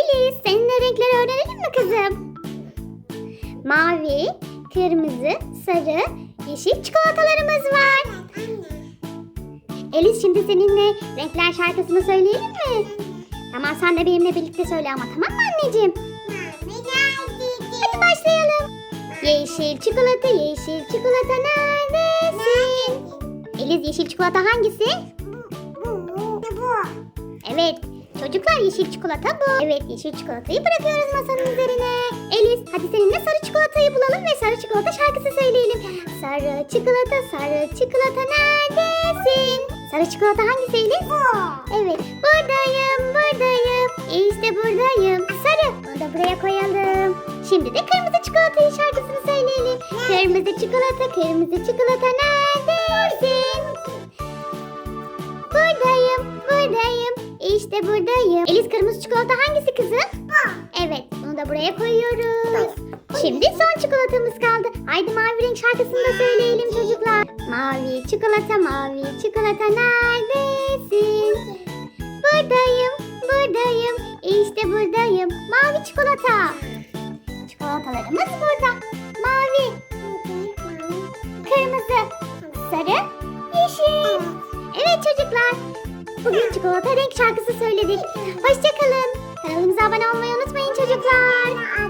Elis seninle renkleri öğrenelim mi kızım? Mavi, kırmızı, sarı, yeşil çikolatalarımız var. Elis şimdi seninle renkler şarkısını söyleyelim mi? Tamam sen de benimle birlikte söyle ama tamam mı anneciğim? Hadi başlayalım. Yeşil çikolata, yeşil çikolata neredesin? Elis yeşil çikolata hangisi? Evet. Çocuklar yeşil çikolata bu. Evet yeşil çikolatayı bırakıyoruz masanın üzerine. Elis hadi seninle sarı çikolatayı bulalım ve sarı çikolata şarkısı söyleyelim. Sarı çikolata sarı çikolata neredesin? Sarı çikolata hangisi Elis? Evet buradayım buradayım. İşte buradayım. Sarı. Onu da buraya koyalım. Şimdi de kırmızı çikolatayı şarkısını söyleyelim. Kırmızı çikolata kırmızı çikolata neredesin? İşte buradayım. Elis kırmızı çikolata hangisi kızım? Evet, bunu da buraya koyuyoruz. Şimdi son çikolatamız kaldı. Haydi mavi renk şarkısını da söyleyelim çocuklar. Mavi çikolata, mavi çikolata neredesin? Buradayım, buradayım. İşte buradayım. Mavi çikolata. Çikolatalarımız burada. Mavi, kırmızı, sarı, yeşil. Evet çocuklar. Bugün çikolata renk şarkısı söyledik. Hoşçakalın. Kanalımıza abone olmayı unutmayın çocuklar.